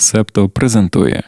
Септо презентує.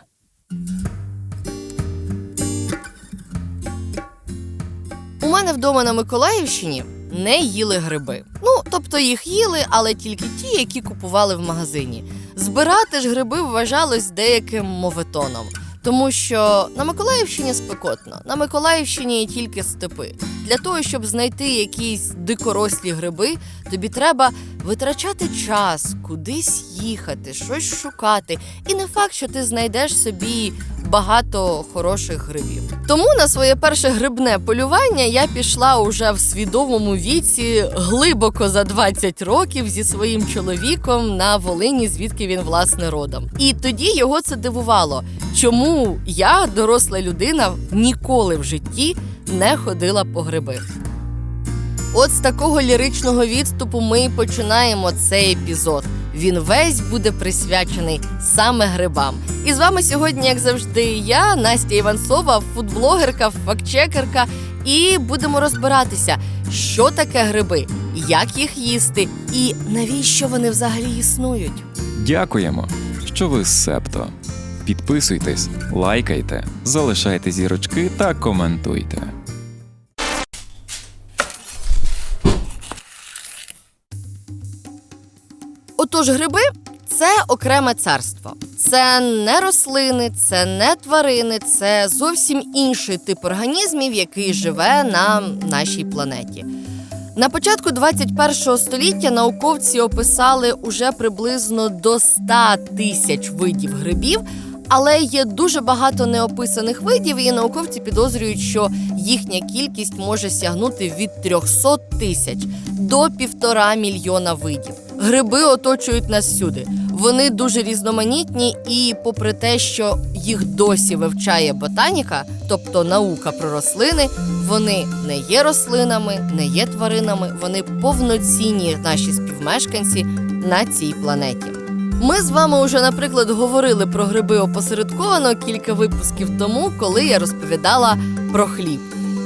У мене вдома на Миколаївщині не їли гриби. Ну, тобто їх їли, але тільки ті, які купували в магазині. Збирати ж гриби вважалось деяким моветоном. Тому що на Миколаївщині спекотно, на Миколаївщині є тільки степи. Для того, щоб знайти якісь дикорослі гриби, тобі треба витрачати час, кудись їхати, щось шукати. І не факт, що ти знайдеш собі багато хороших грибів. Тому на своє перше грибне полювання я пішла уже в свідомому віці глибоко за 20 років зі своїм чоловіком на Волині, звідки він власне родом. І тоді його це дивувало, чому я, доросла людина, ніколи в житті не ходила по гриби. От з такого ліричного відступу ми і починаємо цей епізод. Він весь буде присвячений саме грибам. І з вами сьогодні, як завжди, я, Настя Іванцова, фудблогерка, фактчекерка, і будемо розбиратися, що таке гриби, як їх їсти і навіщо вони взагалі існують. Дякуємо, що ви з Септо. Підписуйтесь, лайкайте, залишайте зірочки та коментуйте. Отож, гриби це окреме царство. Це не рослини, це не тварини, це зовсім інший тип організмів, який живе на нашій планеті. На початку 21 століття науковці описали уже приблизно до 100 тисяч видів грибів, але є дуже багато неописаних видів, і науковці підозрюють, що їхня кількість може сягнути від 300 тисяч до півтора мільйона видів. Гриби оточують нас всюди. Вони дуже різноманітні, і попри те, що їх досі вивчає ботаніка, тобто наука про рослини, вони не є рослинами, не є тваринами, вони повноцінні наші співмешканці на цій планеті. Ми з вами вже, наприклад, говорили про гриби опосередковано кілька випусків тому, коли я розповідала про хліб,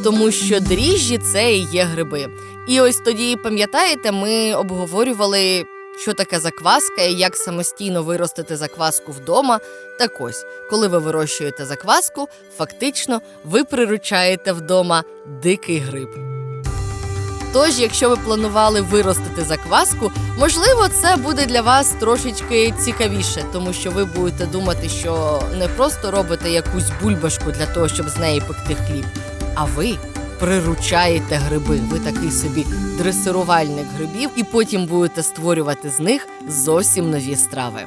тому що дріжджі це і є гриби. І ось тоді, пам'ятаєте, ми обговорювали, що таке закваска і як самостійно виростити закваску вдома. Так ось, коли ви вирощуєте закваску, фактично ви приручаєте вдома дикий гриб. Тож, якщо ви планували виростити закваску, можливо, це буде для вас трошечки цікавіше, тому що ви будете думати, що не просто робите якусь бульбашку для того, щоб з неї пекти хліб, а ви приручаєте гриби. Ви такий собі дресирувальник грибів, і потім будете створювати з них зовсім нові страви.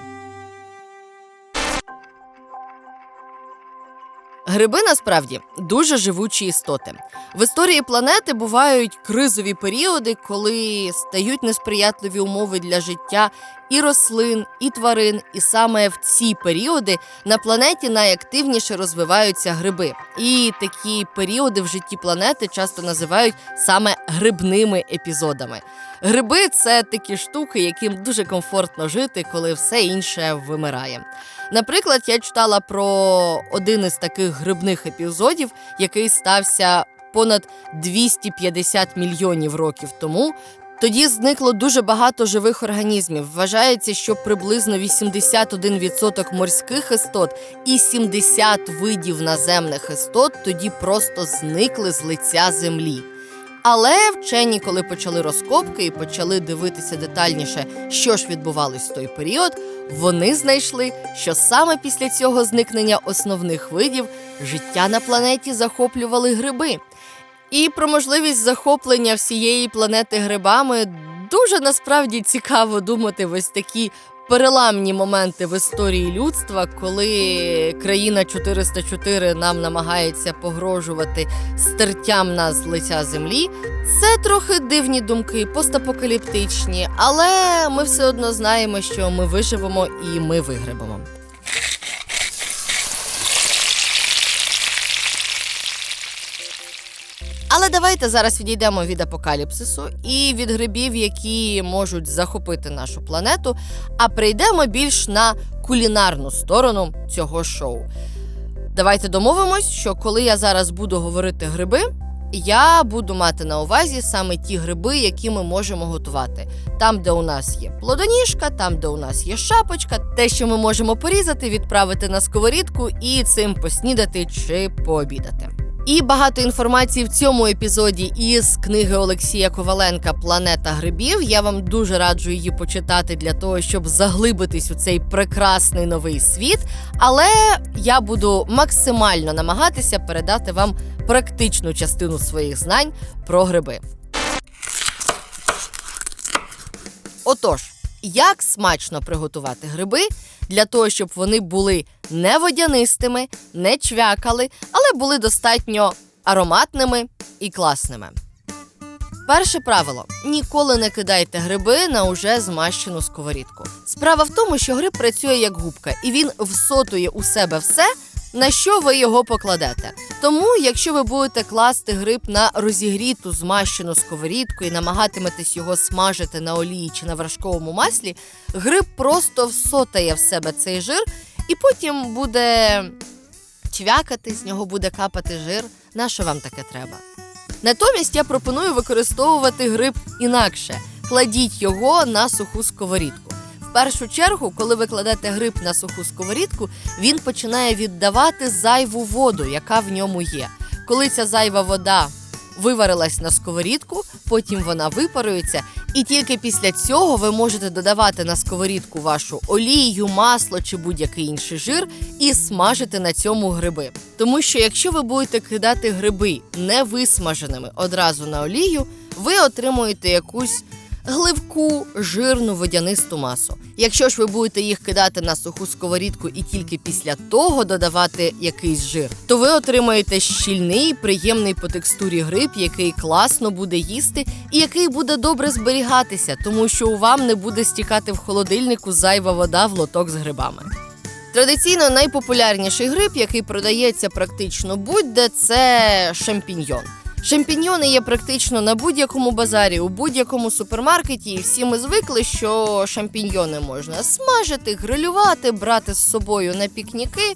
Гриби насправді дуже живучі істоти. В історії планети бувають кризові періоди, коли стають несприятливі умови для життя і рослин, і тварин. І саме в ці періоди на планеті найактивніше розвиваються гриби. І такі періоди в житті планети часто називають саме грибними епізодами. Гриби це такі штуки, яким дуже комфортно жити, коли все інше вимирає. Наприклад, я читала про один із таких грибних епізодів, який стався понад 250 мільйонів років тому. Тоді зникло дуже багато живих організмів. Вважається, що приблизно 81% морських істот і 70 видів наземних істот тоді просто зникли з лиця землі. Але вчені, коли почали розкопки і почали дивитися детальніше, що ж відбувалось в той період, вони знайшли, що саме після цього зникнення основних видів життя на планеті захоплювали гриби. І про можливість захоплення всієї планети грибами дуже насправді цікаво думати в ось такі переламні моменти в історії людства, коли країна 404 нам намагається погрожувати стертям нас з лиця землі. Це трохи дивні думки, постапокаліптичні, але ми все одно знаємо, що ми виживемо і ми вигребемо. Але давайте зараз відійдемо від апокаліпсису і від грибів, які можуть захопити нашу планету, а прийдемо більш на кулінарну сторону цього шоу. Давайте домовимось, що коли я зараз буду говорити гриби, я буду мати на увазі саме ті гриби, які ми можемо готувати. Там, де у нас є плодоніжка, там, де у нас є шапочка, те, що ми можемо порізати, відправити на сковорідку і цим поснідати чи пообідати. І багато інформації в цьому епізоді із книги Олексія Коваленка Планета грибів. Я вам дуже раджу її почитати для того, щоб заглибитись у цей прекрасний новий світ. Але я буду максимально намагатися передати вам практичну частину своїх знань про гриби. Отож, як смачно приготувати гриби для того, щоб вони були не водянистими, не чвякали, але були достатньо ароматними і класними. Перше правило: ніколи не кидайте гриби на уже змащену сковорідку. Справа в тому, що гриб працює як губка, і він всотує у себе все, на що ви його покладете. Тому, якщо ви будете класти гриб на розігріту змащену сковорідку і намагатиметесь його смажити на олії чи на вершковому маслі, гриб просто всотає в себе цей жир, і потім буде чвякати, з нього буде капати жир. На що вам таке треба? Натомість я пропоную використовувати гриб інакше. Кладіть його на суху сковорідку. Першу чергу, коли ви кладете гриб на суху сковорідку, він починає віддавати зайву воду, яка в ньому є. Коли ця зайва вода виварилась на сковорідку, потім вона випарується, і тільки після цього ви можете додавати на сковорідку вашу олію, масло чи будь-який інший жир і смажити на цьому гриби. Тому що якщо ви будете кидати гриби не висмаженими одразу на олію, ви отримуєте якусь гливку, жирну водянисту масу. Якщо ж ви будете їх кидати на суху сковорідку і тільки після того додавати якийсь жир, то ви отримаєте щільний, приємний по текстурі гриб, який класно буде їсти і який буде добре зберігатися, тому що у вам не буде стікати в холодильнику зайва вода в лоток з грибами. Традиційно найпопулярніший гриб, який продається практично будь-де, це шампіньйон. Шампіньйони є практично на будь-якому базарі, у будь-якому супермаркеті, і всі ми звикли, що шампіньйони можна смажити, грилювати, брати з собою на пікніки.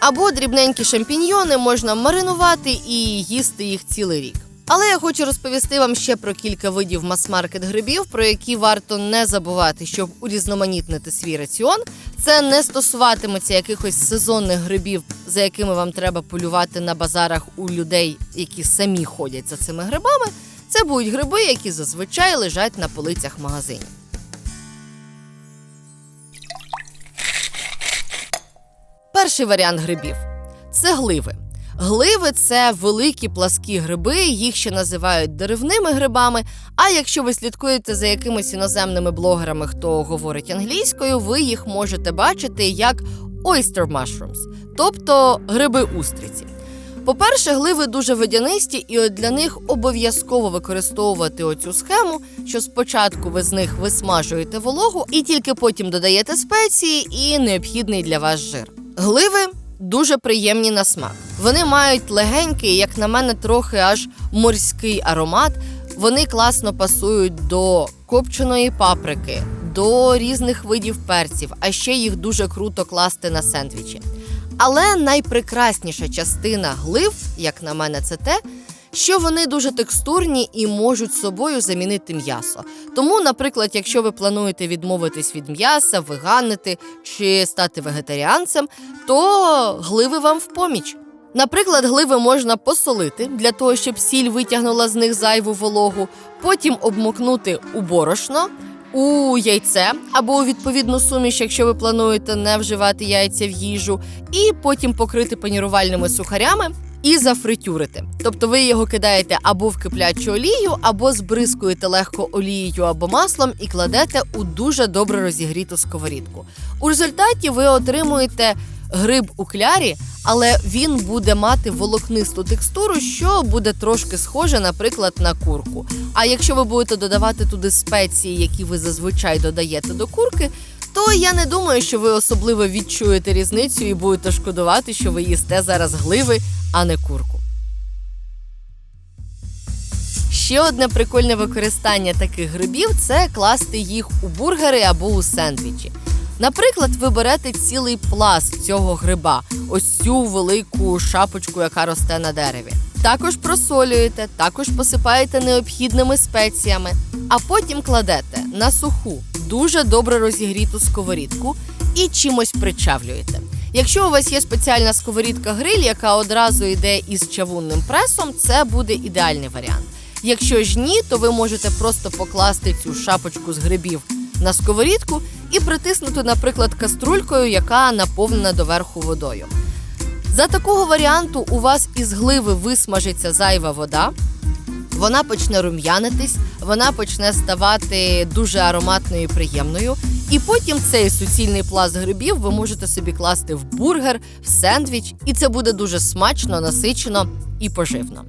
Або дрібненькі шампіньйони можна маринувати і їсти їх цілий рік. Але я хочу розповісти вам ще про кілька видів мас-маркет грибів, про які варто не забувати, щоб урізноманітнити свій раціон. Це не стосуватиметься якихось сезонних грибів, за якими вам треба полювати на базарах у людей, які самі ходять за цими грибами. Це будуть гриби, які зазвичай лежать на полицях магазинів. Перший варіант грибів це гливи. Гливи це великі пласкі гриби, їх ще називають деревними грибами. А якщо ви слідкуєте за якимись іноземними блогерами, хто говорить англійською, ви їх можете бачити як oyster mushrooms, тобто гриби устриці. По-перше, гливи дуже водянисті, і от для них обов'язково використовувати оцю схему, що спочатку ви з них висмажуєте вологу, і тільки потім додаєте спеції і необхідний для вас жир. Гливи дуже приємні на смак. Вони мають легенький, як на мене, трохи аж морський аромат. Вони класно пасують до копченої паприки, до різних видів перців, а ще їх дуже круто класти на сендвічі. Але найпрекрасніша частина глив, як на мене, це те, що вони дуже текстурні і можуть собою замінити м'ясо. Тому, наприклад, якщо ви плануєте відмовитись від м'яса, веганити чи стати вегетаріанцем, то гливи вам в поміч. Наприклад, гливи можна посолити для того, щоб сіль витягнула з них зайву вологу, потім обмокнути у борошно, у яйце або у відповідну суміш, якщо ви плануєте не вживати яйця в їжу, і потім покрити панірувальними сухарями і зафритюрити. Тобто ви його кидаєте або в киплячу олію, або збризкуєте легко олією або маслом і кладете у дуже добре розігріту сковорідку. У результаті ви отримуєте гриб у клярі, але він буде мати волокнисту текстуру, що буде трошки схоже, наприклад, на курку. А якщо ви будете додавати туди спеції, які ви зазвичай додаєте до курки, то я не думаю, що ви особливо відчуєте різницю і будете шкодувати, що ви їсте зараз гливи, а не курку. Ще одне прикольне використання таких грибів це класти їх у бургери або у сендвічі. Наприклад, ви берете цілий пласт цього гриба, ось цю велику шапочку, яка росте на дереві. Також просолюєте, також посипаєте необхідними спеціями, а потім кладете на суху, дуже добре розігріту сковорідку і чимось причавлюєте. Якщо у вас є спеціальна сковорідка гриль, яка одразу йде із чавунним пресом, це буде ідеальний варіант. Якщо ж ні, то ви можете просто покласти цю шапочку з грибів на сковорідку і притиснути, наприклад, каструлькою, яка наповнена доверху водою. За такого варіанту у вас із гливи висмажиться зайва вода, вона почне рум'янитись, вона почне ставати дуже ароматною і приємною. І потім цей суцільний пласт грибів ви можете собі класти в бургер, в сендвіч, і це буде дуже смачно, насичено і поживно.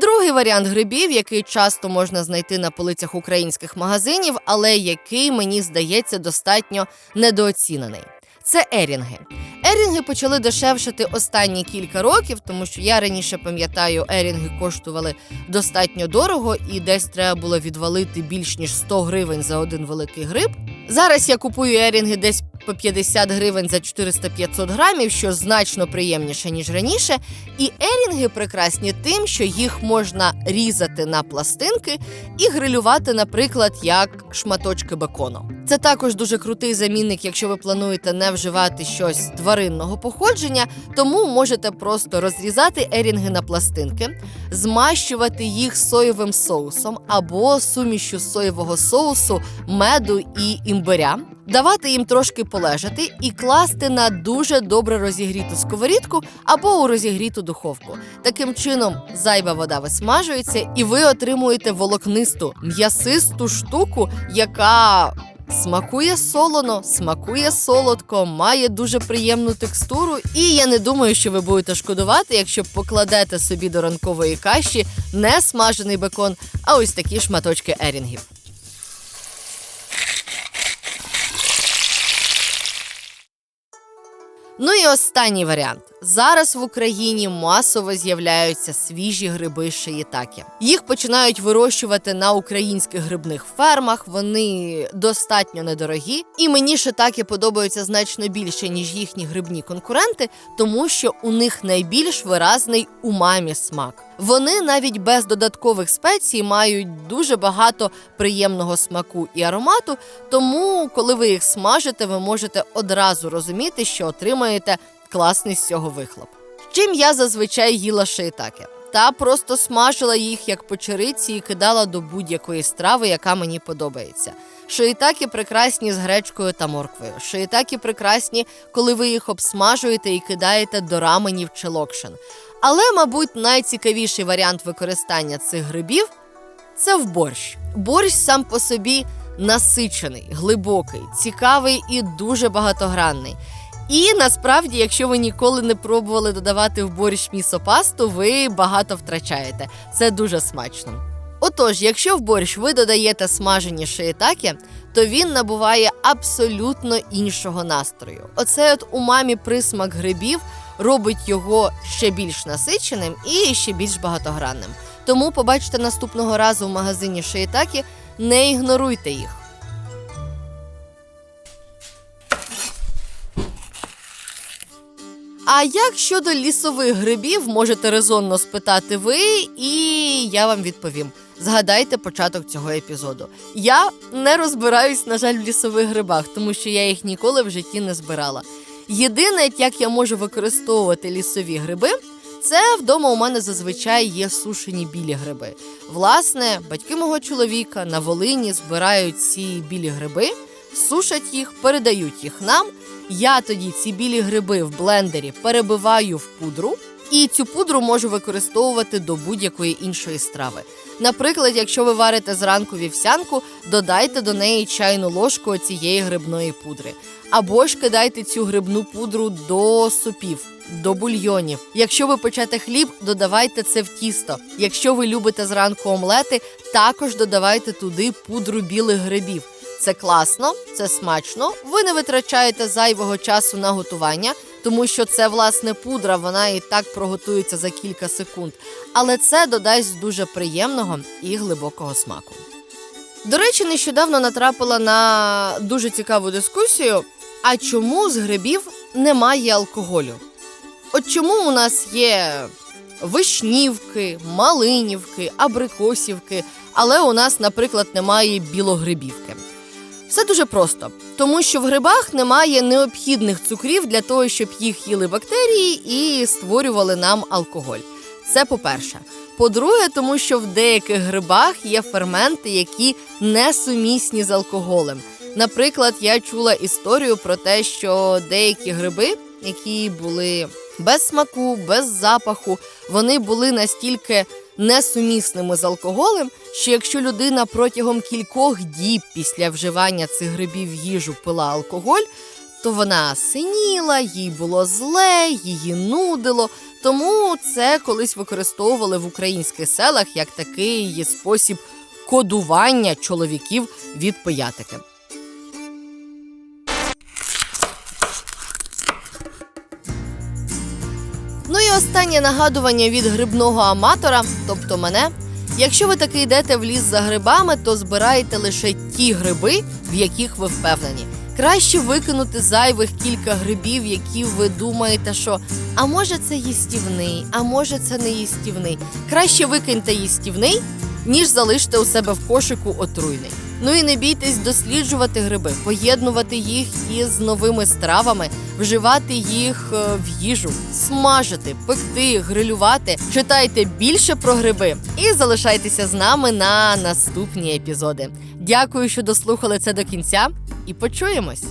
Другий варіант грибів, який часто можна знайти на полицях українських магазинів, але який мені здається достатньо недооцінений. Це ерінги. Ерінги почали дешевшати останні кілька років, тому що я раніше пам'ятаю, ерінги коштували достатньо дорого, і десь треба було відвалити більш ніж 100 гривень за один великий гриб. Зараз я купую ерінги десь по 50 гривень за 400-500 грамів, що значно приємніше ніж раніше. І ерінги прекрасні тим, що їх можна різати на пластинки і грилювати, наприклад, як шматочки бекону. Це також дуже крутий замінник, якщо ви плануєте не вживати щось тваринного походження, тому можете просто розрізати ерінги на пластинки, змащувати їх соєвим соусом або сумішю соєвого соусу, меду і імбиря. Давати їм трошки полежати і класти на дуже добре розігріту сковорідку або у розігріту духовку. Таким чином зайва вода висмажується, і ви отримуєте волокнисту м'ясисту штуку, яка смакує солоно, смакує солодко, має дуже приємну текстуру. І я не думаю, що ви будете шкодувати, якщо покладете собі до ранкової каші не смажений бекон, а ось такі шматочки ерінгів. Ну і останній варіант. Зараз в Україні масово з'являються свіжі гриби шиїтаки. Їх починають вирощувати на українських грибних фермах. Вони достатньо недорогі, і мені шитаки подобаються значно більше ніж їхні грибні конкуренти, тому що у них найбільш виразний умамі смак. Вони навіть без додаткових спецій мають дуже багато приємного смаку і аромату. Тому, коли ви їх смажите, ви можете одразу розуміти, що отримаєте класний з цього вихлоп. Чим я зазвичай їла шиїтаки? Та просто смажила їх як печериці і кидала до будь-якої страви, яка мені подобається. Шиїтаки прекрасні з гречкою та морквою. Шиїтаки прекрасні, коли ви їх обсмажуєте і кидаєте до раменів чи локшин. Але, мабуть, найцікавіший варіант використання цих грибів це в борщ. Борщ сам по собі насичений, глибокий, цікавий і дуже багатогранний. І насправді, якщо ви ніколи не пробували додавати в борщ місопасту, ви багато втрачаєте. Це дуже смачно. Отож, якщо в борщ ви додаєте смажені шиїтаки, то він набуває абсолютно іншого настрою. Оцей от умамі присмак грибів робить його ще більш насиченим і ще більш багатогранним. Тому побачите наступного разу в магазині шиїтаки, не ігноруйте їх. А як щодо лісових грибів, можете резонно спитати ви, і я вам відповім. Згадайте початок цього епізоду. Я не розбираюсь, на жаль, в лісових грибах, тому що я їх ніколи в житті не збирала. Єдине, як я можу використовувати лісові гриби, це вдома у мене зазвичай є сушені білі гриби. Власне, батьки мого чоловіка на Волині збирають ці білі гриби, сушать їх, передають їх нам. Я тоді ці білі гриби в блендері перебиваю в пудру, і цю пудру можу використовувати до будь-якої іншої страви. Наприклад, якщо ви варите зранку вівсянку, додайте до неї чайну ложку цієї грибної пудри. Або ж кидайте цю грибну пудру до супів, до бульйонів. Якщо ви печете хліб, додавайте це в тісто. Якщо ви любите зранку омлети, також додавайте туди пудру білих грибів. Це класно, це смачно. Ви не витрачаєте зайвого часу на готування, тому що це власне пудра, вона і так проготується за кілька секунд. Але це додасть дуже приємного і глибокого смаку. До речі, нещодавно натрапила на дуже цікаву дискусію. А чому з грибів немає алкоголю. От чому у нас є вишнівки, малинівки, абрикосівки, але у нас, наприклад, немає білогрибівки. Все дуже просто, тому що в грибах немає необхідних цукрів для того, щоб їх їли бактерії і створювали нам алкоголь. Це по-перше. По-друге, тому що в деяких грибах є ферменти, які несумісні з алкоголем. Наприклад, я чула історію про те, що деякі гриби, які були без смаку, без запаху, вони були настільки несумісними з алкоголем, що якщо людина протягом кількох діб після вживання цих грибів в їжу пила алкоголь, то вона синіла, їй було зле, її нудило. Тому це колись використовували в українських селах як такий спосіб кодування чоловіків від пиятики. Останнє нагадування від грибного аматора, тобто мене. Якщо ви таки йдете в ліс за грибами, то збирайте лише ті гриби, в яких ви впевнені. Краще викинути зайвих кілька грибів, які ви думаєте, що а може це їстівний, а може це не їстівний. Краще викиньте їстівний, ніж залиште у себе в кошику отруйний. Ну і не бійтесь досліджувати гриби, поєднувати їх із новими стравами, вживати їх е, в їжу, смажити, пекти, грилювати. Читайте більше про гриби і залишайтеся з нами на наступні епізоди. Дякую, що дослухали це до кінця, і почуємось.